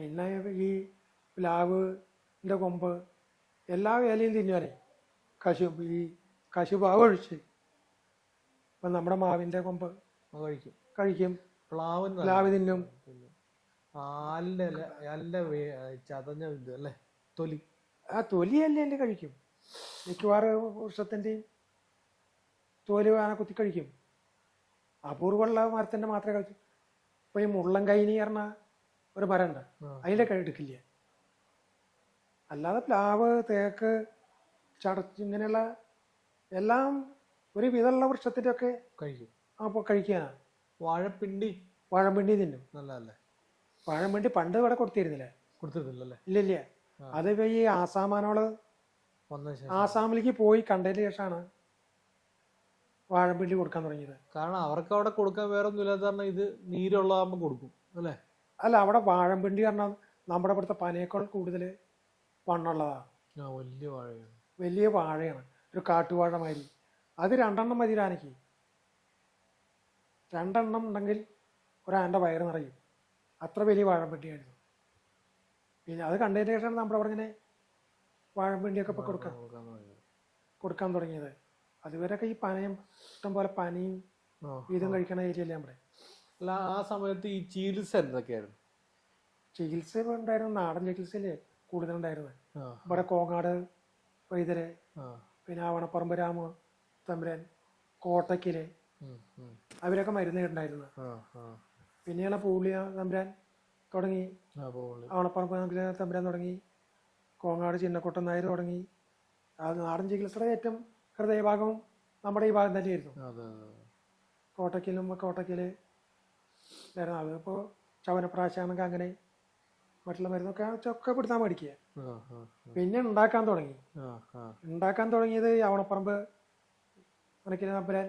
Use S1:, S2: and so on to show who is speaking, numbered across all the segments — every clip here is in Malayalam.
S1: പിന്നെ ഈ പ്ലാവിന്റെ കൊമ്പ് എല്ലാ വേലയും തിന്നുവരെ കശു ഈ കശുപാവ് ഒഴിച്ച്. ഇപ്പം നമ്മുടെ മാവിന്റെ കൊമ്പ്
S2: കഴിക്കും.
S1: കഴിക്കും.
S2: പ്ലാവ്
S1: പ്ലാവ് തിന്നും.
S2: ആലിന്റെ ഇല ചതഞ്ഞ ഇത് അല്ലേ? തൊലി.
S1: ആ തൊലിയല്ലേ എന്റെ കഴിക്കും. മിക്കവാറും വൃക്ഷത്തിന്റെയും തോൽ വേണ കുത്തി കഴിക്കും. അപൂർവമുള്ള മരത്തിന്റെ മാത്രമേ കഴിക്കും. ഇപ്പം ഈ മുള്ളൻ കൈനി പറഞ്ഞ ഒരു മരമുണ്ട്
S2: ആ.
S1: അതിന്റെ എടുക്കില്ല. അല്ലാതെ പ്ലാവ് തേക്ക് ചടച്ച് ഇങ്ങനെയുള്ള എല്ലാം ഒരു വിധമുള്ള വൃക്ഷത്തിന്റെ ഒക്കെ
S2: കഴിക്കും
S1: അപ്പോൾ കഴിക്കാനാണ്
S2: വാഴപ്പിണ്ടി.
S1: വാഴപ്പിണ്ടി തിന്നും.
S2: നല്ലതല്ലേ?
S1: വാഴപ്പിണ്ടി പണ്ട് ഇവിടെ കൊടുത്തിരുന്നില്ല?
S2: കൊടുത്തിട്ടില്ലല്ലേ?
S1: ഇല്ല ഇല്ല അത് ഈ
S2: ആസാമാനോൾ
S1: ആസാമിലേക്ക് പോയി കണ്ടതിന് ശേഷമാണ് വാഴപ്പിണ്ടി കൊടുക്കാൻ തുടങ്ങിയത്.
S2: കാരണം അവർക്ക് അവിടെ കൊടുക്കാൻ വേറെ ഒന്നും ഇല്ലാത്ത കാരണം ഇത് നീരുള്ളതാകുമ്പോൾ കൊടുക്കും. അല്ലേ?
S1: അല്ല അവിടെ വാഴമ്പിണ്ടി പറഞ്ഞാൽ നമ്മുടെ ഇവിടുത്തെ പനയേക്കാൾ കൂടുതൽ വണ്ണുള്ളതാണ്
S2: വലിയ വാഴയാണ്.
S1: വലിയ വാഴയാണ്. ഒരു കാട്ടുവാഴ മാതിരി. അത് രണ്ടെണ്ണം മതി ആനയ്ക്ക് രണ്ടെണ്ണം ഉണ്ടെങ്കിൽ ഒരാന്റെ വയറ് നിറയും. അത്ര വലിയ വാഴമ്പിണ്ടിയായിരുന്നു പിന്നെ അത് കണ്ടതിന് ശേഷമാണ് നമ്മുടെ അവിടെ ഇങ്ങനെ വാഴമ്പിണ്ടിയൊക്കെ ഇപ്പോൾ കൊടുക്കാൻ
S2: കൊടുക്കാൻ തുടങ്ങിയത്.
S1: അതുവരെയൊക്കെ ഈ പനയും ഇഷ്ടം പോലെ പനിയും. വീതം കഴിക്കണ ഏരിയ അല്ലേ നമ്മുടെ?
S2: അല്ല ആ സമയത്ത് ഈ ചികിത്സ എന്തൊക്കെയായിരുന്നു?
S1: ചികിത്സ ഉണ്ടായിരുന്നു. നാടൻ ചികിത്സയിൽ കൂടുതലുണ്ടായിരുന്നത്.
S2: ആ.
S1: ഇവിടെ കോങ്ങാട് വൈദ്യര് പിന്നെ ആവണപ്പറമ്പ് രാമ തമ്പുരാൻ
S2: കോട്ടക്കിൽ.
S1: അവരൊക്കെ മരുന്ന് ഉണ്ടായിരുന്നു പിന്നെയാണ് പൂളിയ തമ്പുരാൻ തുടങ്ങി. ആവണപ്പറമ്പ് തമ്പുരാൻ തുടങ്ങി. കോങ്ങാട് ചിന്നക്കൊട്ടൻ നായർ തുടങ്ങി. അത് നാടൻ ചികിത്സയുടെ ഏറ്റവും ഹൃദയഭാഗവും നമ്മുടെ ഈ ഭാഗം തന്നെയായിരുന്നു.
S2: അതെ അതെ അതെ.
S1: കോട്ടയ്ക്കൽ ചവനപ്രാശാണെങ്കിൽ അങ്ങനെ മറ്റുള്ള മരുന്നൊക്കെ ചൊക്കെ പിടുത്താൻ മേടിക്കുക. പിന്നെ ഉണ്ടാക്കാൻ തുടങ്ങി. ഉണ്ടാക്കാൻ തുടങ്ങിയത് അവണപ്പറമ്പ് കണക്കിന് നമ്പരാൻ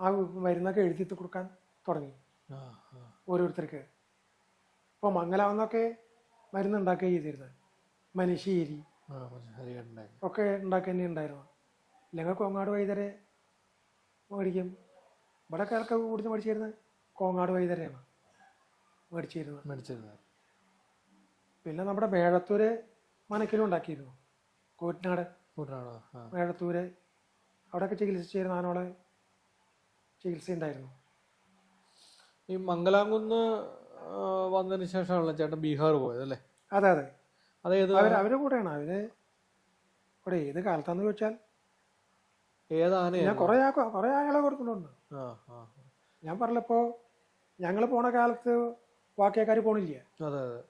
S1: ആ മരുന്നൊക്കെ എഴുതി കൊടുക്കാൻ തുടങ്ങി. ഓരോരുത്തർക്ക്. ഇപ്പോൾ മംഗലാവുന്നൊക്കെ മരുന്ന് ഉണ്ടാക്കുക ചെയ്തിരുന്നത് മനുഷ്യരി ഒക്കെ ഉണ്ടാക്കുക തന്നെ ഉണ്ടായിരുന്നു. ഇല്ലെങ്കിൽ കൊങ്ങാട് വൈദ്യരെ മേടിക്കും. ഇവിടെ കാലൊക്കെ കൂടുതൽ മേടിച്ചിരുന്നത് കോങ്ങാട് വൈദ്യരെയാണ് മേടിച്ചിരുന്നത്.
S2: മേടിച്ചിരുന്നത്.
S1: പിന്നെ നമ്മുടെ മേഴത്തൂര് മനക്കിലും ഉണ്ടാക്കിയിരുന്നു. കൂറ്റനാട്.
S2: കൂറ്റനാട്
S1: മേഴത്തൂര് അവിടെയൊക്കെ ചികിത്സിച്ചിരുന്ന ആനോളെ ചികിത്സ ഉണ്ടായിരുന്നു.
S2: ഈ മംഗലാംകുന്ന് വന്നതിന് ശേഷമാണല്ലോ ചേട്ടൻ ബീഹാർ പോയത് അല്ലേ
S1: അതെ. അതെ
S2: അതേത്
S1: അവർ അവരുടെ കൂടെയാണ്. അവർ ഇവിടെ ഏത് കാലത്താന്ന് ചോദിച്ചാൽ
S2: ഏതാണ്
S1: ഞാൻ കുറെ കുറെ ആളുകളെ കൊടുക്കുന്നുണ്ട്. ഞാൻ പറഞ്ഞപ്പോ ഞങ്ങൾ പോണ കാലത്ത് വാക്കേക്കാർ പോണില്ല.
S2: അതെ അതെ.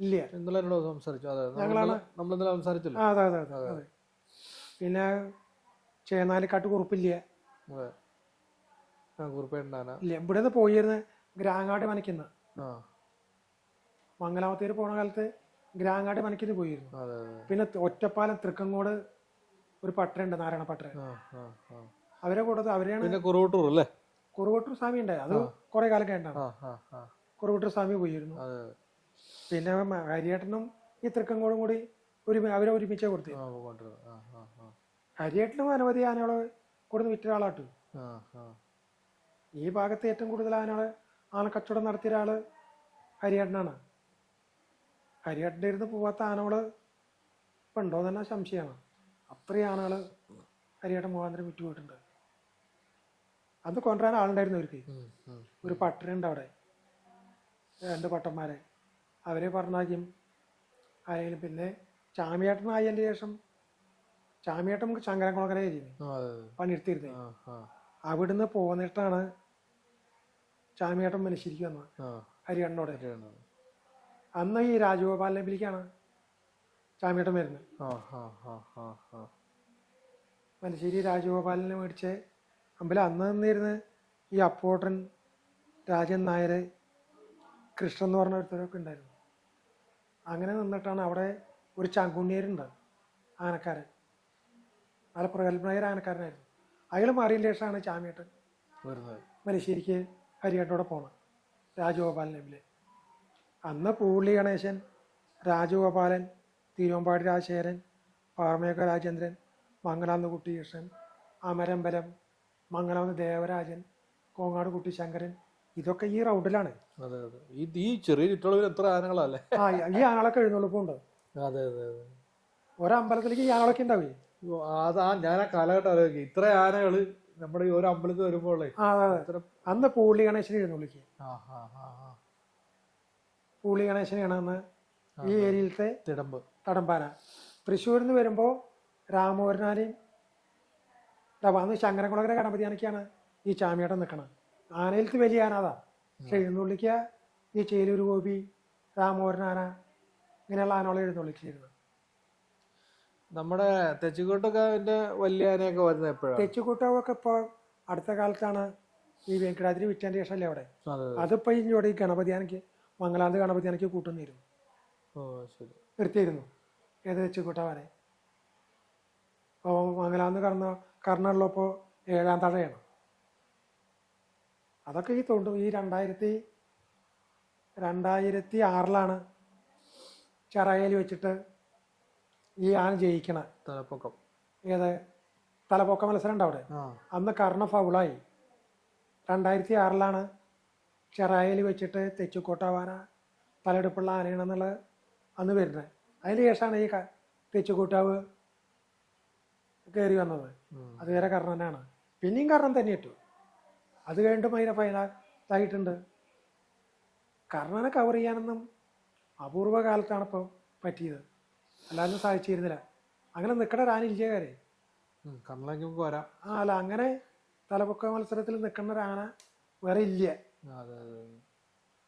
S1: ഇല്ല.
S2: ഇന്നലെ എന്നോട് സംസാരിച്ചു. അതെ
S1: ഞങ്ങളാണ്
S2: നമ്മൾ ഇന്നലെ സംസാരിച്ചില്ല?
S1: അതെ അതെ അതെ അതെ. പിന്നെ ചേനാലിക്കാട്ട് കുറുപ്പില്ല. ഇല്ല ഇവിടെ പോയിരുന്ന ഗ്രാങ്ങാട് മനക്കുന്ന മംഗലാമത്തേര് പോണ കാലത്ത് ഗ്രാങ്ങാട് മനക്കിന് പോയിരുന്നു. പിന്നെ ഒറ്റപ്പാലം തൃക്കങ്ങോട് ഒരു പട്ടരുണ്ട് നാരായണ പട്ടര അവരെ കൂടെ അവരെയാണ്
S2: പിന്നെ കുറവട്ടൂർ അല്ലേ?
S1: കുറുവട്ടൂർ സ്വാമി ഉണ്ടായത് അത് കുറെ കാലം കഴിഞ്ഞാണ് കുറവട്ടൂർ സ്വാമി പോയിരുന്നു. പിന്നെ ഹരിയേട്ടനും ഈ തൃക്കങ്കോടും കൂടി ഒരു അവരെ ഒരുമിച്ചേ കൊടുത്തു. ഹരിയേട്ടനും അനവധി ആനകളെ കൊടുത്ത് വിറ്റ
S2: ഒരാളാട്ടു
S1: ഈ ഭാഗത്ത് ഏറ്റവും കൂടുതൽ ആനകളെ കച്ചവടം നടത്തിയ ഒരാൾ ഹരിയേട്ടനാണ്. ഹരിയേട്ടന്റെ ഇരുന്ന് പോവാത്ത ആനകൾ ഇപ്പം ഉണ്ടോ തന്നെ സംശയമാണ്. അത്രയും ആനകൾ ഹരിയേട്ടൻ മുഖാന്തരം വിറ്റ് പോയിട്ടുണ്ട് അന്ന് കൊണ്ടുവരാൻ ആളുണ്ടായിരുന്നു അവർക്ക്. ഒരു പട്ടരുണ്ട് അവിടെ. രണ്ട് പട്ടന്മാരെ. അവരെ പറഞ്ഞാക്കും ആരെങ്കിലും പിന്നെ ചാമിയേട്ടനായതിന്റെ ശേഷം ചാമിയേട്ടൻ നമുക്ക് ശങ്കരൻകുളക്കര ചെയ്യുന്നത്
S2: ആ അതെ അതെ.
S1: പണിയെടുത്തിരുന്നത് അവിടുന്ന് പോന്നിട്ടാണ് ചാമിയേട്ടൻ മനുഷ്യരിക്കും വന്നത്. ഹരിയണ്ണോടെ അന്ന് ഈ രാജഗോപാലിനെ വിളിക്കാണ് ചാമിയേട്ടൻ വരുന്നത്. മനുഷ്യരി രാജഗോപാലിനെ മേടിച്ച് അമ്പലം അന്ന് നിന്നിരുന്ന് ഈ അപ്പോട്ടൻ രാജൻ നായർ കൃഷ്ണൻ എന്ന് പറഞ്ഞ ഒരുത്തരൊക്കെ ഉണ്ടായിരുന്നു. അങ്ങനെ നിന്നിട്ടാണ് അവിടെ ഒരു ചങ്കുണ്ണിയരുണ്ട് ആനക്കാരൻ. നല്ല പ്രഗത്ഭനായ ആനക്കാരനായിരുന്നു. അയാൾ മാറിയതിന് ശേഷമാണ് ചാമിയേട്ടൻ മനുഷ്യരിക്ക് ഹരിയേട്ടോടെ പോകണം രാജഗോപാലൻ എമ്മിലെ അന്ന് പൂള്ളി ഗണേശൻ രാജഗോപാലൻ തിരുവമ്പാടി രാജശേഖരൻ പാർമേക്ക രാജേന്ദ്രൻ മംഗലാന്ന് കുട്ടികൃഷ്ണൻ അമരമ്പലം മംഗലാന്ന് ദേവരാജൻ കോങ്ങാട് കുട്ടി ശങ്കരൻ ഇതൊക്കെ ഈ റൗണ്ടിലാണ്.
S2: അതെ അതെ. ഈ ഈ ചെറിയ ചുറ്റളവിൽ എത്ര ആനകളല്ലേ?
S1: ആ ഈ ആനകളൊക്കെ എഴുന്നള്ളിപ്പുണ്ട്
S2: അതെ അതെ അതെ.
S1: ഒരമ്പലത്തിലേക്ക് ഈ ആനകളൊക്കെ ഉണ്ടാവേ
S2: അതാ ഞാൻ ആ കാലഘട്ടം ആലോചിക്കും ഇത്ര ആനകൾ നമ്മുടെ ഈ ഒരു അമ്പലത്തിൽ
S1: അതെ അന്ന് പൂളി ഗണേശനെ എഴുന്നള്ളിക്കുക പൂളി ഗണേശനെയാണ് അന്ന് ഈ ഏരിയയിലത്തെ
S2: തിടമ്പ്.
S1: തടമ്പാന. തൃശ്ശൂരിൽ നിന്ന് വരുമ്പോൾ രാമപുരനാനെയും ഇതാ അന്ന് ശങ്കരൻകുളകര ഗണപതിയാനൊക്കെയാണ് ഈ ചാമിയാട്ടം നിൽക്കണം ആനയിലത്ത് വലിയ ആന അതാ. പക്ഷെ എഴുന്നള്ളിക്ക ഈ ചേലൂർ ഗോപി രാമപുരനാന ഇങ്ങനെയുള്ള ആനകളെ എഴുന്നള്ളിച്ചിരുന്നു
S2: നമ്മുടെ തെച്ചിക്കോട്ടൊക്കെ വലിയ ആനയൊക്കെ വരുന്നത് എപ്പോഴാണ്?
S1: തെച്ചുകൂട്ടമൊക്കെ ഇപ്പോൾ അടുത്ത കാലത്താണ് ഈ വെങ്കടാദ്രി ശേഷം ശേഷമല്ലേ അവിടെ? അതിപ്പോ ഇങ്ങോട്ട് ഈ ഗണപതിയാനയ്ക്ക് മംഗലാന്ത് ഗണപതിയാനയ്ക്ക് കൂട്ടുന്നിരുന്നു
S2: ഓ ശരി.
S1: നിർത്തിയിരുന്നു. ഏത് തെച്ചുകൂട്ടവാനെ അപ്പോൾ മംഗലാന്ത് കർണ കർണുള്ളപ്പോൾ ഏഴാം തടയാണ് അതൊക്കെ ഈ തോണ്ടും ഈ രണ്ടായിരത്തി രണ്ടായിരത്തി ആറിലാണ് ചെറയിൽ വെച്ചിട്ട് ഈ ആന ജയിക്കണ.
S2: തലപ്പൊക്കം.
S1: ഏത്? തലപ്പൊക്ക മത്സരം ഉണ്ട് അവിടെ അന്ന് കർണ ഫൗളായി. രണ്ടായിരത്തി ആറിലാണ് ചെറായിൽ വെച്ചിട്ട് തെച്ചുക്കോട്ടാവാന തലയെടുപ്പുള്ള ആനയാണെന്നുള്ളത് അന്ന് വരുന്നത്. അതിന് ശേഷമാണ് ഈ തെച്ചുകൂട്ടാവ് കയറി വന്നത്.
S2: അത്
S1: വേറെ കാരണം തന്നെയാണ്. പിന്നെയും കാരണം തന്നെ ഇട്ടു അത് കഴിഞ്ഞിട്ടും അതിനെ ഫൈനലായിട്ടുണ്ട് കർണനെ കവർ ചെയ്യാനൊന്നും അപൂർവ കാലത്താണ് ഇപ്പോൾ പറ്റിയത്. അല്ലാതെ സാധിച്ചിരുന്നില്ല. അങ്ങനെ നിൽക്കണ ഒരാനില്ല കാരെ
S2: കർണനെങ്കിൽ പോരാ.
S1: ആ അല്ല അങ്ങനെ തലപ്പൊക്ക മത്സരത്തിൽ നിൽക്കുന്ന ഒരു വേറെ ഇല്ല.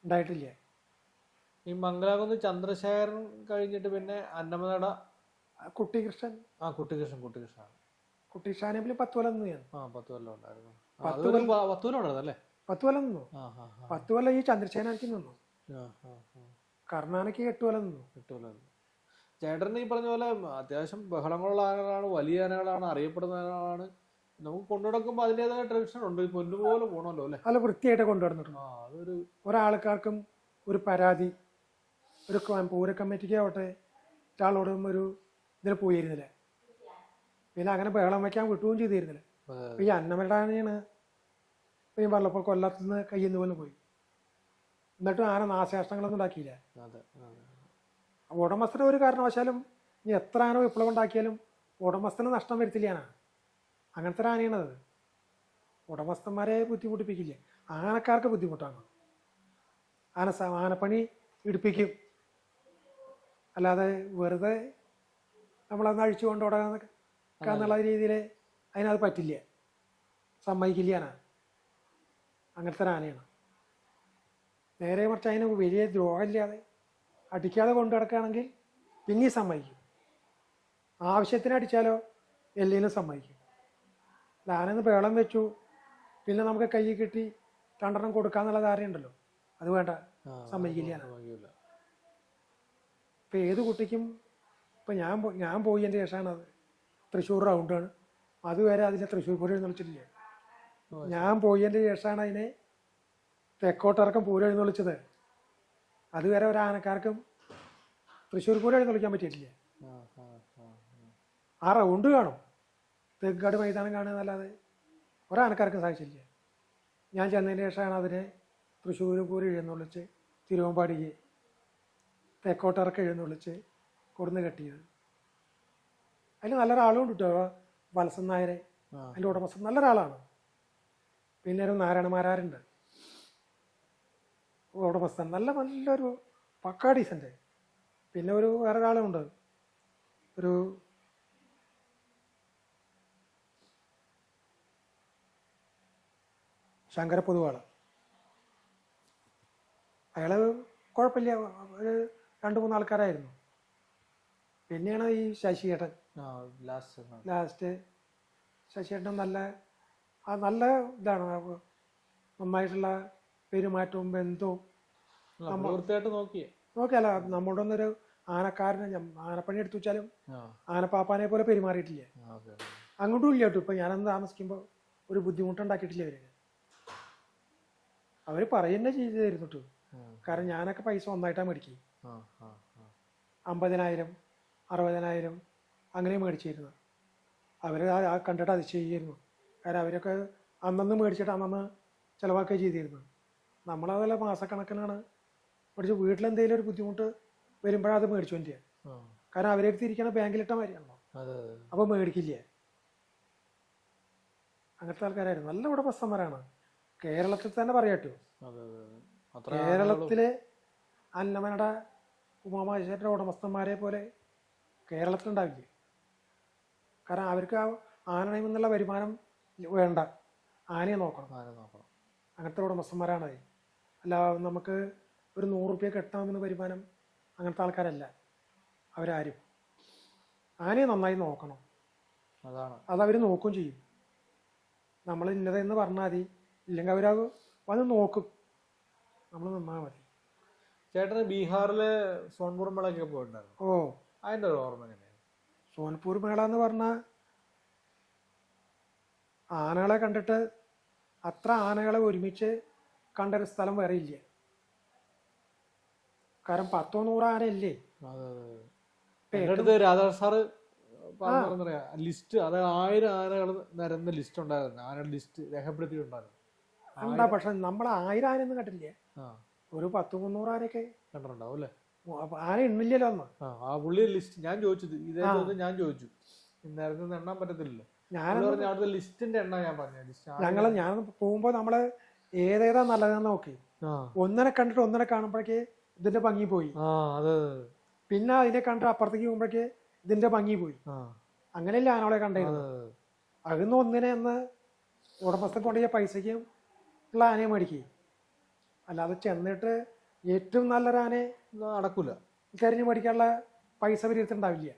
S1: ഉണ്ടായിട്ടില്ല.
S2: ഈ മംഗലാകുന്ന് ചന്ദ്രശേഖരൻ കഴിഞ്ഞിട്ട് പിന്നെ അന്നമനട
S1: കുട്ടികൃഷ്ണൻ.
S2: ആ കുട്ടികൃഷ്ണൻ കുട്ടികൃഷ്ണൻ.
S1: കുട്ടികൃഷ്ണാനെങ്കിൽ പത്ത് കൊല്ലം നിന്ന് ഞാൻ.
S2: ആ പത്ത് കൊല്ലം ഉണ്ടായിരുന്നു.
S1: പത്ത്
S2: പ- പത്ത് കൊല്ലം ഉണ്ടായിരുന്നു അല്ലേ
S1: പത്ത് കൊല്ലം നിന്നു. പത്ത് കൊല്ലം ഈ ചന്ദ്രസേനാനിക്ക് നിന്നു. കർണാനക്ക് എട്ട് കൊല്ലം നിന്നു.
S2: എട്ട് കൊല്ലം നിന്നു. ചേട്ടൻ ഈ പറഞ്ഞ പോലെ അത്യാവശ്യം ബഹളങ്ങളുള്ള ആനകളാണ് വലിയ ആനകളാണ് അറിയപ്പെടുന്ന ആനകളാണ് നമുക്ക് കൊണ്ടുനടക്കുമ്പോൾ അതിന്റെതായ ട്രഡീഷൻ ഉണ്ട്. പൊന്നുപോലെ പോകണമല്ലോ അല്ലേ?
S1: അല്ല വൃത്തിയായിട്ട് കൊണ്ടുവന്നിട്ടുണ്ട്
S2: അതൊരു
S1: ഒരാൾക്കാർക്കും ഒരു പരാതി ഒരു പൂര കമ്മിറ്റിക്ക് ആവട്ടെ ഒരാളോടും ഒരു ഇതിൽ പോയിരുന്നില്ല? പിന്നെ അങ്ങനെ ബഹളം വയ്ക്കാൻ വിട്ടുകയും ചെയ്തിരുന്നില്ല? അപ്പൊ ഈ അന്നമരടാനെയാണ് ഇപ്പൊ ഈ പറഞ്ഞപ്പോൾ കൊല്ലത്തുനിന്ന് കയ്യിൽ നിന്ന് പോലെ പോയി. എന്നിട്ടും ആന നാശനഷ്ടങ്ങളൊന്നും ഉണ്ടാക്കിയില്ല. ഉടമസ്ഥന ഒരു കാരണവശാലും ഇനി എത്ര ആന വിപ്ലവം ഉണ്ടാക്കിയാലും ഉടമസ്ഥന് നഷ്ടം വരുത്തില്ല ആന. അങ്ങനത്തെ ഒരു ആനയാണത് ഉടമസ്ഥന്മാരെ ബുദ്ധിമുട്ടിപ്പിക്കില്ല. ആനക്കാർക്ക് ബുദ്ധിമുട്ടാണ്. ആന ആനപ്പണി ഇടിപ്പിക്കും. അല്ലാതെ വെറുതെ നമ്മളന്ന് അഴിച്ചു കൊണ്ടുപോകാൻ എന്നുള്ള രീതിയിൽ അതിനത് പറ്റില്ല. സമ്മതിക്കില്ല ആന അങ്ങനത്തെ ആനയാണ്. നേരെ മറിച്ച് അതിന് വലിയ ദ്രോഹമില്ലാതെ അടിക്കാതെ കൊണ്ടു നടക്കുകയാണെങ്കിൽ പിന്നെയും സമ്മതിക്കും. ആവശ്യത്തിന് അടിച്ചാലോ എല്ലിനും സമ്മതിക്കും. ലാനെന്ന് പേളം വെച്ചു. പിന്നെ നമുക്ക് കൈ കിട്ടി രണ്ടെണ്ണം കൊടുക്കാന്നുള്ള ധാരയുണ്ടല്ലോ അത് വേണ്ട. സമ്മതിക്കില്ല. ഇപ്പം ഏത് കുട്ടിക്കും ഇപ്പം ഞാൻ ഞാൻ പോയി എന്റെ ശേഷമാണ് അത്. തൃശ്ശൂർ റൗണ്ടാണ് അതുവരെ അതിനെ തൃശ്ശൂർ പൂരം എഴുന്നള്ളിച്ചിട്ടില്ല ഞാൻ പോയതിന്റെ ശേഷമാണ് അതിനെ തെക്കോട്ടിറക്കം പൂരം എഴുന്നള്ളിച്ചത്. അതുവരെ ഒരാനക്കാർക്കും തൃശ്ശൂർ പൂരം എഴുന്നള്ളിക്കാൻ പറ്റിയിട്ടില്ല.
S2: ആ,
S1: റൗണ്ട് കാണും. തെക്കാട് മൈതാനം കാണുന്നല്ലാതെ ഒരാനക്കാർക്കും സാധിച്ചില്ല. ഞാൻ ചെന്നതിന് ശേഷമാണ് അതിനെ തൃശ്ശൂർ പൂരം എഴുന്നള്ളിച്ച് തിരുവമ്പാടിക്ക് തെക്കോട്ടിറക്കം എഴുന്നള്ളിച്ച് കൊടുന്ന് കെട്ടിയത് അതിൽ നല്ലൊരാളും ഉണ്ട് കേട്ടോ വത്സൻ നായരെ. അതിന്റെ ഉടമസ്ഥൻ. നല്ലൊരാളാണ്. പിന്നെ ഒരു നാരായണമാരാരുണ്ട്. ഉടമസ്ഥൻ. നല്ല നല്ലൊരു പക്കാ ഡീസന്റ് പിന്നെ ഒരു വേറെ ഒരാളുണ്ട് ഒരു ശങ്കര പൊതുവാൾ. അയാൾ കുഴപ്പമില്ല. ഒരു രണ്ട് മൂന്ന് ആൾക്കാരായിരുന്നു പിന്നെയാണ് ഈ ശശിയേട്ടൻ.
S2: ലാസ്റ്റ്.
S1: ലാസ്റ്റ് ശശിയേട്ടൻ നല്ല ആ നല്ല ഇതാണ്. നന്നായിട്ടുള്ള പെരുമാറ്റവും ബന്ധവും.
S2: അല്ല, വൃത്തിയായിട്ട് നോക്കിയേ
S1: നോക്കിയാലോ നമ്മുടെ ഒന്നൊരു ആനക്കാരനെ ആനപ്പണി എടുത്തു വെച്ചാലും ആനപ്പാപ്പാനെ പോലെ പെരുമാറിയിട്ടില്ല? അങ്ങോട്ടും ഇല്ല കേട്ടോ. ഇപ്പൊ ഞാനന്ന് താമസിക്കുമ്പോൾ ഒരു ബുദ്ധിമുട്ടുണ്ടാക്കിയിട്ടില്ല അവർ? അവർ പറയുന്നേ ചെയ്തു തരുന്നു കാരണം ഞാനൊക്കെ പൈസ ഒന്നായിട്ടാ മേടിക്കും അമ്പതിനായിരം. അറുപതിനായിരം അങ്ങനെ മേടിച്ചിരുന്നു. അവർ ആ കണ്ടിട്ട് അതിശയിക്കുന്നു കാരണം അവരൊക്കെ അന്നന്ന് മേടിച്ചിട്ട് അന്നന്ന് ചിലവാക്കുകയും ചെയ്തിരുന്നു. നമ്മളതല്ല മാസക്കണക്കിനാണ് പഠിച്ച് വീട്ടിലെന്തെങ്കിലും ഒരു ബുദ്ധിമുട്ട് വരുമ്പോഴത് മേടിച്ചു
S2: വേണ്ടിയ
S1: കാരണം അവരെ അടുത്തിരിക്കണ ബാങ്കിലിട്ട മാതിരിയാണല്ലോ. അപ്പോൾ മേടിക്കില്ല? അങ്ങനത്തെ ആൾക്കാരായിരുന്നു. നല്ല ഉടമസ്ഥന്മാരാണ് കേരളത്തിൽ തന്നെ പറയാട്ടോ കേരളത്തിലെ അന്നമനയുടെ ഉമാമഹേശ്വരന്റെ ഉടമസ്ഥന്മാരെ പോലെ കേരളത്തിലുണ്ടാവില്ലേ? കാരണം അവർക്ക് ആ ആനയിൽ നിന്നുള്ള വരുമാനം വേണ്ട. ആനയെ നോക്കണം.
S2: ആന നോക്കണം.
S1: അങ്ങനത്തെ ഉടമസ്ഥന്മാരാണ് അല്ല നമുക്ക് ഒരു നൂറ് റുപ്യ കെട്ടാമെന്ന വരുമാനം അങ്ങനത്തെ ആൾക്കാരല്ല. അവരാരും. ആനയെ നന്നായി നോക്കണം.
S2: അതാണ്.
S1: അതവർ നോക്കും ചെയ്യും. നമ്മൾ ഇന്നതെന്ന് പറഞ്ഞാൽ മതി. ഇല്ലെങ്കിൽ അവരത് വന്ന് നോക്കും. നമ്മൾ നന്നാ മതി.
S2: ചേട്ടന് ബീഹാറിലെ സോൺപൂർ മേളൊക്കെ പോയിട്ടുണ്ടായിരുന്നു.
S1: ഓ.
S2: അതിന്റെ ഒരു ഓർമ്മ എങ്ങനെയാണ്
S1: സോൻപൂർ മേള എന്ന് പറഞ്ഞാൽ ആനകളെ കണ്ടിട്ട് അത്ര ആനകളെ ഒരുമിച്ച് കണ്ടൊരു സ്ഥലം വേറെ ഇല്ല? കാരണം പത്തോ നൂറോ ആനയില്ലേ
S2: അടുത്ത് രാധാ സാറ് പറഞ്ഞറിയാ ലിസ്റ്റ് അത് ആയിരം ആനകൾ നിരന്ന ലിസ്റ്റ് ഉണ്ടായിരുന്നു. ആനയുടെ ലിസ്റ്റ് രേഖപ്പെടുത്തിയിട്ടുണ്ടായിരുന്നു.
S1: എന്താ പക്ഷെ നമ്മൾ ആയിരം ആനയൊന്നും കണ്ടില്ലേ ഒരു പത്ത് മുന്നൂറ് ആനയൊക്കെ.
S2: കണ്ടിട്ടുണ്ടാവും അല്ലേ?
S1: ആന എണ്ണില്ലല്ലോ അന്ന്?
S2: ആ പുള്ളി ലിസ്റ്റ് ഞാൻ ചോദിച്ചത്. ഇതേ ചോദ്യം ഞാൻ ചോദിച്ചു. നേരത്തെ എണ്ണാൻ പറ്റത്തില്ലല്ലോ.
S1: ഞാൻ
S2: പറഞ്ഞ അവിടുത്തെ ലിസ്റ്റിന്റെ എണ്ണ ഞാൻ പറഞ്ഞു. ലിസ്റ്റ്
S1: ഞങ്ങൾ ഞാൻ പോകുമ്പോ നമ്മൾ ഏതേതാ നല്ലതാ നോക്കി. ഒന്നിനെ കണ്ടിട്ട് ഒന്നിനെ കാണുമ്പോഴേക്ക് ഇതിന്റെ ഭംഗി പോയി. പിന്നെ അതിനെ കണ്ടിട്ട് അപ്പുറത്തേക്ക് പോകുമ്പോഴേക്ക് ഇതിന്റെ ഭംഗി പോയി. അങ്ങനെയല്ല ആനകളെ കണ്ടിരുന്നത് അകന്ന് ഒന്നിനെ എന്ന് ഉടമസ്ഥൻ കൊണ്ടുപോയ പൈസയ്ക്ക് ഉള്ള ആനയെ മേടിക്കുക അല്ലാതെ ചെന്നിട്ട് ഏറ്റവും നല്ല
S2: ഇത് നടക്കൂല.
S1: തിരഞ്ഞു മേടിക്കാനുള്ള പൈസ
S2: പരിഹരിച്ചിട്ടുണ്ടാവില്ല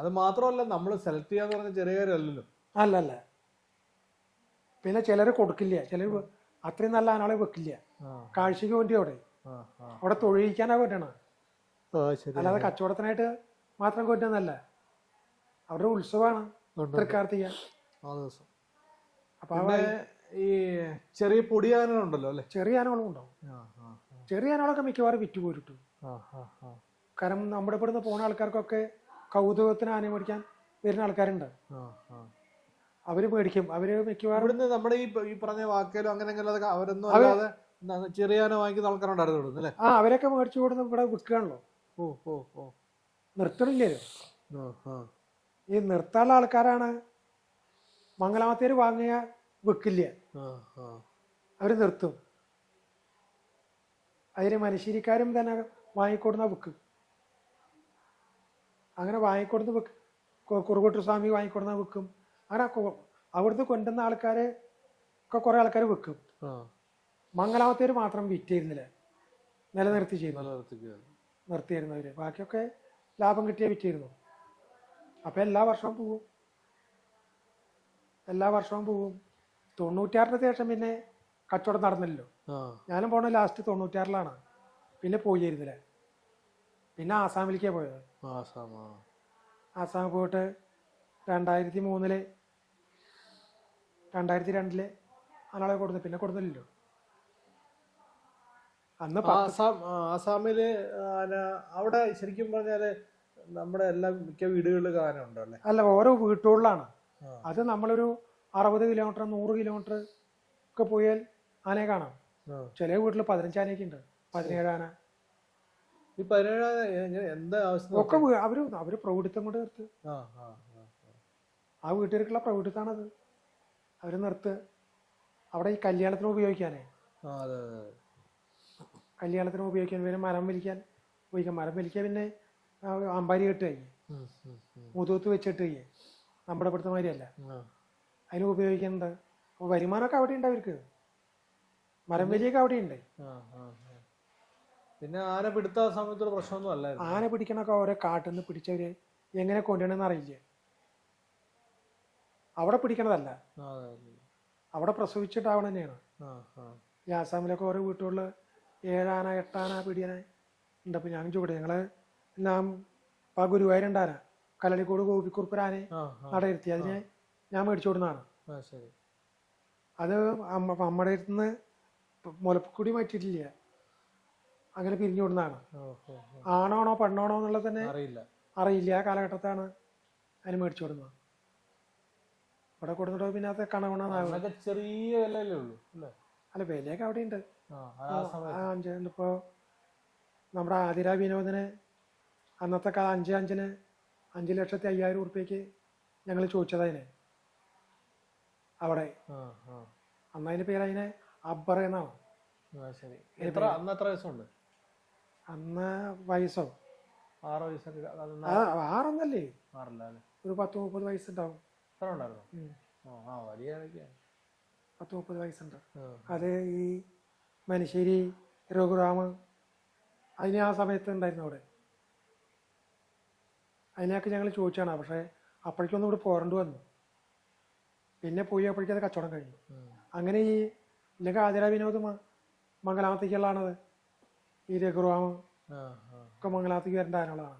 S2: അത് മാത്രമല്ല നമ്മൾ സെലക്ട് ചെയ്യാന്ന് പറഞ്ഞ ചെറിയ കാര്യമല്ലല്ലോ.
S1: അല്ല പിന്നെ ചിലർ കൊടുക്കില്ല. ചിലർ അത്രയും നല്ല ആനകളെ വെക്കില്ല. കാഴ്ചക്ക് വേണ്ടി അവിടെ. അവിടെ തൊഴിലിക്കാനാ പറ്റണം അല്ലാതെ കച്ചവടത്തിനായിട്ട് മാത്രം കൊറ്റുന്നല്ല അവരുടെ ഉത്സവമാണ്. തൃക്കാർത്തിക. അപ്പൊ
S2: ഈ ചെറിയ പൊടിയാനുണ്ടല്ലോ അല്ലെ?
S1: ചെറിയ ആനകളും ഉണ്ടാവും. ചെറിയ ആനകളൊക്കെ മിക്കവാറും വിറ്റ് പോരിട്ടു.
S2: ആ ആ ആ.
S1: കാരണം നമ്മുടെ ഇവിടുന്ന് പോകുന്ന ആൾക്കാർക്കൊക്കെ കൗതുകത്തിന് ആന മേടിക്കാൻ വരുന്ന ആൾക്കാരുണ്ട്. അവർ മേടിക്കും അവർ മിക്കവാറും
S2: ഇവിടുന്ന് നമ്മുടെ ഈ പറഞ്ഞ വാക്കേലും അങ്ങനെ അതൊക്കെ അവരൊന്നും അല്ലാതെ ചെറിയ ആന വാങ്ങിക്കുന്ന ആൾക്കാരുണ്ടായിരുന്നു ഇവിടുന്ന് അല്ലേ?
S1: ആ അവരൊക്കെ മേടിച്ചു കൊടുന്ന് ഇവിടെ വിൽക്കുകയാണല്ലോ.
S2: ഓ ഓ ഓ.
S1: നിർത്തണില്ലല്ലോ. ഈ നിർത്താനുള്ള ആൾക്കാരാണ് മംഗലാമത്തേര് വാങ്ങിയ വിൽക്കില്ല അവർ നിർത്തും. അതിന് മനുഷ്യരിക്കാരും തന്നെ വാങ്ങിക്കൊടുന്ന ബുക്ക്. അങ്ങനെ വാങ്ങിക്കൊടുന്ന ബുക്ക്. കുറുകുട്ടു സ്വാമി വാങ്ങിക്കൊടുന്ന ബുക്കും. അങ്ങനെ അവിടുന്ന് കൊണ്ടുവന്ന ആൾക്കാരെ ഒക്കെ കുറെ ആൾക്കാർ വെക്കും.
S2: ആ.
S1: മംഗലാമത്തേര് മാത്രം വിറ്റിരുന്നില്ല. നിലനിർത്തി ചെയ്യുന്നു നിർത്തിയിരുന്നവര്. ബാക്കിയൊക്കെ ലാഭം കിട്ടിയ വിറ്റിരുന്നു. അപ്പൊ എല്ലാ വർഷവും പോവും. എല്ലാ വർഷവും പോവും. തൊണ്ണൂറ്റാറിന് ശേഷം പിന്നെ കച്ചവടം നടന്നില്ലല്ലോ. ഞാനും പോണ ലാസ്റ്റ് തൊണ്ണൂറ്റാറിലാണ്. പിന്നെ പോയിരുന്നില്ല പിന്നെ ആസാമിലേക്കാണ് പോയത്. ആസാമിൽ പോയിട്ട് രണ്ടായിരത്തി മൂന്നിൽ രണ്ടായിരത്തി രണ്ടിൽ ആളെ കൊടുത്തു പിന്നെ കൊടുത്തില്ലല്ലോ അന്ന്
S2: ആസാം ആസാമിൽ അവിടെ ശരിക്കും പറഞ്ഞാൽ നമ്മുടെ എല്ലാ മിക്ക വീടുകളിൽ ഉണ്ടല്ലേ
S1: അല്ല? ഓരോ വീട്ടുകളിലാണ്. അത് നമ്മളൊരു അറുപത് കിലോമീറ്റർ നൂറ് കിലോമീറ്റർ ഒക്കെ പോയാൽ ആനയെ കാണാം. ചില വീട്ടിൽ പതിനഞ്ചാനയൊക്കെ ഉണ്ട് പതിനേഴാന.
S2: ഈ പതിനേഴാന എന്താ
S1: ഒക്കെ അവർ അവർ പ്രൗഢിത്തം കൊണ്ട് നിർത്ത്.
S2: ആ
S1: വീട്ടുകാർക്കുള്ള പ്രൗഢിത്താണത്. അവർ നിർത്ത്. അവിടെ ഈ കല്യാണത്തിന് ഉപയോഗിക്കാനേ. കല്യാണത്തിന് ഉപയോഗിക്കാൻ പിന്നെ മരം വലിക്കാൻ ഉപയോഗിക്കാം. മരം വലിക്കാൻ പിന്നെ അമ്പാരി കെട്ട് കഴിഞ്ഞ്
S2: ഉം, ഉം, ഉം.
S1: മുതുകത്ത് വെച്ചിട്ട് കഴിഞ്ഞ് നമ്മുടെ ഇവിടുത്തെ മാതിരിയല്ല. അതിന് ഉപയോഗിക്കുന്നത്. വരുമാനമൊക്കെ അവിടെ ഉണ്ട് അവർക്ക്. മരം വലിയൊക്കെ അവിടെ ഉണ്ട്.
S2: പിന്നെ ആന പിടുത്ത സമയത്തൊരു പ്രശ്നമൊന്നും അല്ല
S1: ആന പിടിക്കണൊക്കെ ഓരോ കാട്ടിൽ നിന്ന് പിടിച്ചവര് എങ്ങനെ കൊണ്ടുവരണമെന്ന് അറിയില്ല. അവിടെ പിടിക്കണതല്ല. അവിടെ പ്രസവിച്ചിട്ടാവണ തന്നെയാണ്. ഈ ആസാമിലൊക്കെ ഓരോ വീട്ടുകളിൽ ഏഴാന എട്ടാന പിടിയാന ഉണ്ട് അപ്പോൾ ഞാൻ ചോദിക്കട്ടെ ഞങ്ങൾ നാം ആ ഗുരുവായൂരുണ്ടാന കല്ലടിക്കോട് ഗോപിക്കുറുപ്പരാനെ. നടയിരുത്തി. അതിനെ ഞാൻ മേടിച്ചു കൊടുക്കുന്നതാണ് അത് അമ്മ അമ്മയുടെ അടുത്ത് നിന്ന് മുലപ്പുക്കുടി മാറ്റിയിട്ടില്ല. അങ്ങനെ പിരിഞ്ഞു
S2: വിടുന്നതാണ്.
S1: ആണോണോ പെണ്ണോണോ. എന്നുള്ളത് തന്നെ
S2: അറിയില്ല.
S1: അറിയില്ല. ആ കാലഘട്ടത്താണ് അതിന് മേടിച്ചു വിടുന്നത്. ഇവിടെ കൊടുത്തിട്ട് പിന്നെ അത് കണവണ
S2: ചെറിയ വിലയല്ലേ ഉള്ളൂ അല്ലേ?
S1: വിലയൊക്കെ അവിടെ ഉണ്ട് അഞ്ച് ഇപ്പോൾ നമ്മുടെ ആതിര വിനോദിന് അന്നത്തെ കാലം അഞ്ച് അഞ്ചിന് അഞ്ച് ലക്ഷത്തി അയ്യായിരം ഉറുപ്പ്യക്ക് ഞങ്ങൾ ചോദിച്ചതതിനെ. അവിടെ.
S2: ആ ആ.
S1: അന്ന് പേര് അതിനെ അബ്ബർ
S2: ശരി. എത്ര? അന്ന് എത്ര വയസ്സുണ്ട്?
S1: അന്ന് വയസ്സോ?
S2: ആറ് വയസ്സൊക്കെ
S1: ആ ആറൊന്നല്ലേ?
S2: ആറില്ല അല്ലേ?
S1: ഒരു പത്ത് മുപ്പത് വയസ്സുണ്ടാവും.
S2: എത്ര ഉണ്ടായിരുന്നു?
S1: ഉം.
S2: ആ ആ വലിയ ഇടയ്ക്കാണ്.
S1: പത്ത് മുപ്പത് വയസ്സുണ്ട്.
S2: ആ.
S1: അത് ഈ മനുശ്ശേരി രഘുറാമ അതിന് ആ സമയത്ത് ഉണ്ടായിരുന്നു അവിടെ. അതിനെയൊക്കെ ഞങ്ങൾ ചോദിച്ചാണ്. പക്ഷേ അപ്പോഴേക്കൊന്നും ഇവിടെ പോരേണ്ടി വന്നു. പിന്നെ പോയി അപ്പോഴേക്കും അത് കച്ചവടം കഴിഞ്ഞു.
S2: ഉം.
S1: അങ്ങനെ ഈ ഇല്ലെങ്കിൽ ആതിര വിനോദമാ മംഗലാമത്തേക്കുള്ളതാണത് ഈ രഘുറാമ് ഒക്കെ മംഗലാമത്തേക്ക് വരേണ്ട ആനകളാണ്.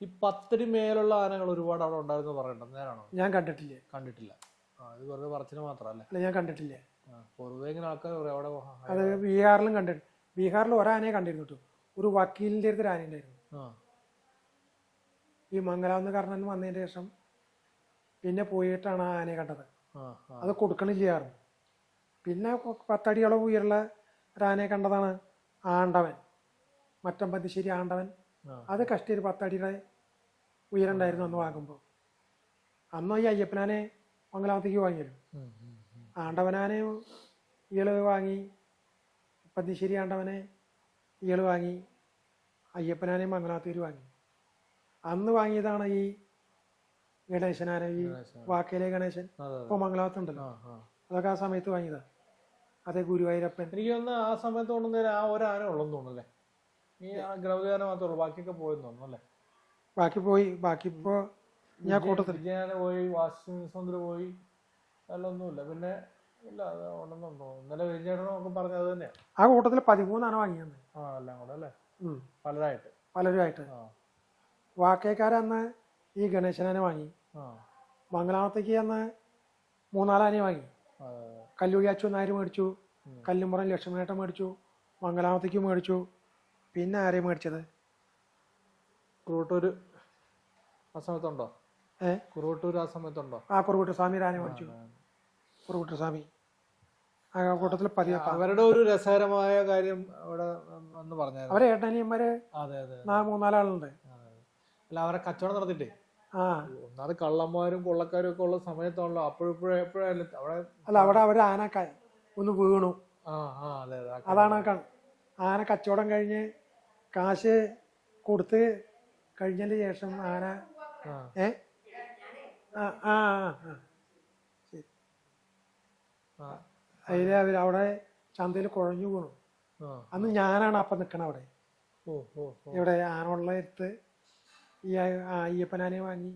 S2: ഈ പത്തടി മേലുള്ള ആനകൾ ഒരുപാട് അവിടെ ഉണ്ടായിരുന്നു പറയണ്ടോ നേരാണോ
S1: ഞാൻ കണ്ടിട്ടില്ല.
S2: കണ്ടിട്ടില്ല. ആ ഇത് വെറുതെ പറച്ചിന് മാത്രമല്ലേ?
S1: അല്ല ഞാൻ കണ്ടിട്ടില്ല.
S2: ആ പൊതുവെ ഇങ്ങനെ ആൾക്കാർ അവിടെ
S1: അത് ബീഹാറിലും കണ്ടിട്ട് ബീഹാറിൽ ഒരാനയെ കണ്ടിരുന്നു കേട്ടോ. ഒരു വക്കീലിന്റെ അടുത്ത് ഒരു ആന ഉണ്ടായിരുന്നു ഈ മംഗലാന്ന് കർണൻ വന്നതിന് ശേഷം പിന്നെ പോയിട്ടാണ് ആ ആനയെ കണ്ടത്. അത് കൊടുക്കണില്ലായിരുന്നു പിന്നെ പത്തടിയോളം ഉയരുള്ള ഒരു കണ്ടതാണ് ആണ്ടവൻ. മറ്റം മറ്റമ്പത്തിശ്ശേരി ആണ്ടവൻ. അത് കഷ്ടി ഒരു പത്തടിയുടെ ഉയരണ്ടായിരുന്നു അന്ന് വാങ്ങുമ്പോൾ അന്ന് ഈ അയ്യപ്പനാനെ മംഗലാമത്തേക്ക്
S2: ഉം.
S1: ആണ്ടവനാനെ ഇയാൾ വാങ്ങി പന്തിശ്ശേരി ആണ്ടവനെ ഇയാൾ വാങ്ങി അയ്യപ്പനാനെ മംഗലാമത്തേര് വാങ്ങി. അന്ന് വാങ്ങിയതാണ് ഈ ഗണേശനാനെ ഈ. വാക്കേലെ ഗണേശൻ.
S2: ഇപ്പൊ മംഗലാമത്തുണ്ടല്ലോ
S1: ഇപ്പോൾ അതൊക്കെ ആ സമയത്ത് വാങ്ങിയതാ. അതെ ഗുരുവായൂരപ്പൻ.
S2: എനിക്ക് തോന്നുന്നു ആ സമയത്ത് കൊണ്ടുവന്ന ആ ഒരു ആന ഉള്ളെന്ന് തോന്നുന്നു അല്ലേ? ഈ ആ ഗ്രൗതി ആന മാത്രമേ ഉള്ളൂ. ബാക്കിയൊക്കെ പോയെന്ന് തോന്നുന്നു അല്ലേ?
S1: ബാക്കി പോയി. ബാക്കി ഇപ്പോ ഞാൻ കൂട്ടത്തിൽ
S2: വിജയാന പോയി വാഷിംഗ് സൗന്ദര്യ പോയി. അല്ലൊന്നുമില്ല പിന്നെ ഇല്ല അത് ഉണ്ടെന്നുണ്ടോ ഇന്നലെ വിജയേട്ടനും ഒക്കെ പറഞ്ഞത് തന്നെയാ.
S1: ആ കൂട്ടത്തിൽ പതിമൂന്നാണ് വാങ്ങിയത്
S2: ആ എല്ലാം കൂടെ അല്ലേ. പലരായിട്ട്.
S1: പലരുമായിട്ട്. വാക്കേക്കാരന്ന് ഈ ഗണേശനാനെ വാങ്ങി.
S2: ആ.
S1: മംഗലാപത്തേക്ക് അന്ന് മൂന്നാലാനെ വാങ്ങി.
S2: അതെ
S1: കല്ലുകിയാച്ചു നായർ മേടിച്ചു?
S2: കല്ലുമുറം
S1: കല്ലുമ്പുറം ലക്ഷ്മണേട്ടൻ മേടിച്ചു. മംഗലാമത്തേക്ക് മേടിച്ചു. പിന്നെ ആരെയും മേടിച്ചത്?
S2: കുറുവട്ടൂര് ആ സമയത്തുണ്ടോ?
S1: ഏ?
S2: കുറുവട്ടൂർ ആ സമയത്തുണ്ടോ?
S1: ആ കുറുകുട്ട സ്വാമി രാനെ മേടിച്ചു. കുറുകുട്ട സ്വാമി. ആ കൂട്ടത്തിൽ പതിവ്
S2: അവരുടെ ഒരു രസകരമായ കാര്യം അവിടെ
S1: അവരെ ഏട്ടനിയന്മാര്
S2: അതെ അതെ
S1: മൂന്നാലാളുണ്ട്.
S2: അല്ല അവരെ കച്ചവടം നടത്തിട്ടേ ഒന്നാമത് കള്ളന്മാരും കൊള്ളക്കാരും ഒക്കെ ഉള്ള സമയത്താണല്ലോ. അപ്പോഴിപ്പോഴും എപ്പോഴായാലും അവിടെ
S1: അല്ല അവിടെ അവർ ആന ക- ഒന്ന് വീണു. അതാണ് ആന കച്ചവടം കഴിഞ്ഞ് കാശ് കൊടുത്ത് കഴിഞ്ഞതിന് ശേഷം ആന
S2: ആ.
S1: ഏ? ആ. ആ അവർ അവിടെ ചന്തയിൽ കുഴഞ്ഞു വീണു. അന്ന് ഞാനാണ് അപ്പം നിക്കണ അവിടെ. ഇവിടെ ആനുള്ള എടുത്ത് ഈ അയ്യപ്പനാനെ വാങ്ങി.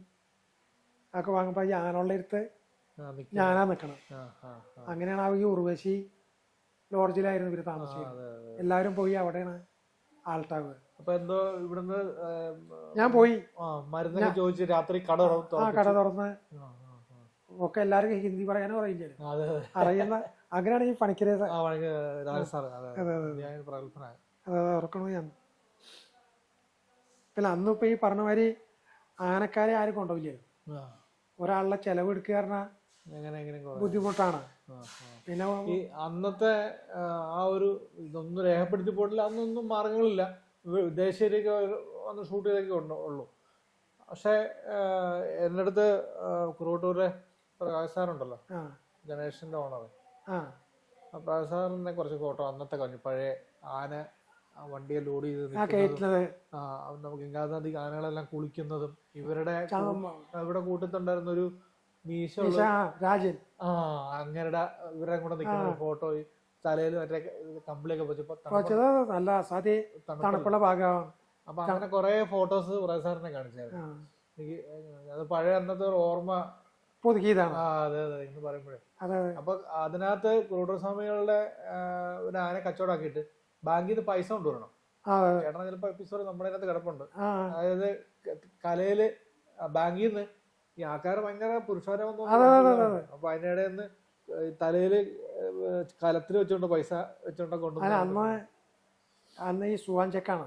S1: ഒക്കെ വാങ്ങുമ്പോൾ
S2: ഞാനുള്ള അടുത്ത്
S1: ഞാനാ നിൽക്കണം അങ്ങനെയാണ് ആ ഈ ഉർവശി ലോഡ്ജിലായിരുന്നു ഇവർ
S2: താമസിച്ചത്.
S1: എല്ലാവരും പോയി അവിടെയാണ് ആൾട്ടാവ്
S2: അപ്പൊ എന്തോ ഇവിടുന്ന്
S1: ഞാൻ പോയി.
S2: മരുന്നൊക്കെ ചോദിച്ച് രാത്രി കട
S1: ആ കട തുറന്ന്. ഒക്കെ എല്ലാവർക്കും ഹിന്ദി പറയാനും അറിയില്ല അറിയുന്ന അങ്ങനെയാണ് ഈ പണിക്കരേ
S2: സാർ അതെ
S1: അതെ, അതെ.
S2: ഞാൻ പ്രഗത്ഭനായ
S1: അത് ഓർക്കണത് ഞാൻ പിന്നെ അന്ന് ഇപ്പൊ ഈ പറഞ്ഞ മാതിരി ആനക്കാരെ ആരും കൊണ്ടുപോയില്ല
S2: ആ.
S1: ഒരാളുടെ ചെലവ് എടുക്കുക പറഞ്ഞാൽ ബുദ്ധിമുട്ടാണ്. പിന്നെ
S2: ഈ അന്നത്തെ ആ, ഒരു ഇതൊന്നും രേഖപ്പെടുത്തി പോയിട്ടില്ല. അന്നൊന്നും മാർഗങ്ങളില്ല. വിദേശീയരൊക്കെ വന്ന് ഷൂട്ട് ചെയ്തൊക്കെ ഉള്ളൂ. പക്ഷേ എന്റെ അടുത്ത് ആ, കുറുവട്ടൂരെ പ്രകാശ് സാറുണ്ടല്ലോ.
S1: ആ.
S2: ഗണേഷിന്റെ ഓണർ പ്രകാശ് സാറിനെ കുറച്ച് ഫോട്ടോ അന്നത്തെ കഴിഞ്ഞു പഴയ ആന വണ്ടിയെ ലോഡ് ചെയ്ത് നമുക്ക് ഗംഗാനദി ആനകളെല്ലാം കുളിക്കുന്നതും ഇവരുടെ ഇവിടെ കൂട്ടത്തുണ്ടായിരുന്ന ഒരു മീശ
S1: രാജൻ.
S2: ആ അങ്ങരുടെ ഇവരുടെ കൂടെ നിൽക്കുന്ന ഫോട്ടോ തലയിൽ മറ്റേ കമ്പിളിയൊക്കെ വെച്ചപ്പോ
S1: നല്ല
S2: തണുപ്പല്ല.
S1: തണുപ്പുള്ള ഭാഗമാണ്.
S2: അപ്പൊ അങ്ങനെ കുറെ ഫോട്ടോസ് സാറിനെ കാണിച്ചായിരുന്നു. എനിക്ക് അത് പഴയ അന്നത്തെ ഒരു ഓർമ്മ.
S1: പുതുക്കിയതാണ്
S2: അതെ അതെ എന്ന് പറയുമ്പോഴേ. അപ്പൊ അതിനകത്ത് കുരുടസ്വാമികളുടെ ഒരു ആന കച്ചവടമാക്കിയിട്ട് ബാങ്കിൽ നിന്ന് പൈസ കൊണ്ടുവരണം.
S1: ആ.
S2: ചേട്ടൻ ചിലപ്പോ എപ്പിസോഡ് നമ്മുടെ അതിനകത്ത് കിടപ്പുണ്ട്. അതായത് കലയിൽ ബാങ്കിൽ നിന്ന് ഈ ആൾക്കാർ ഭയങ്കര പുരുഷോരം. അപ്പൊ അതിനിടെ നിന്ന് തലയിൽ കലത്തിൽ വെച്ചോണ്ട് പൈസ വെച്ചോണ്ട് കൊണ്ടുവന്നു
S1: അന്ന് അന്ന് ഈ സുഹാൻ ചെക്കാണ്.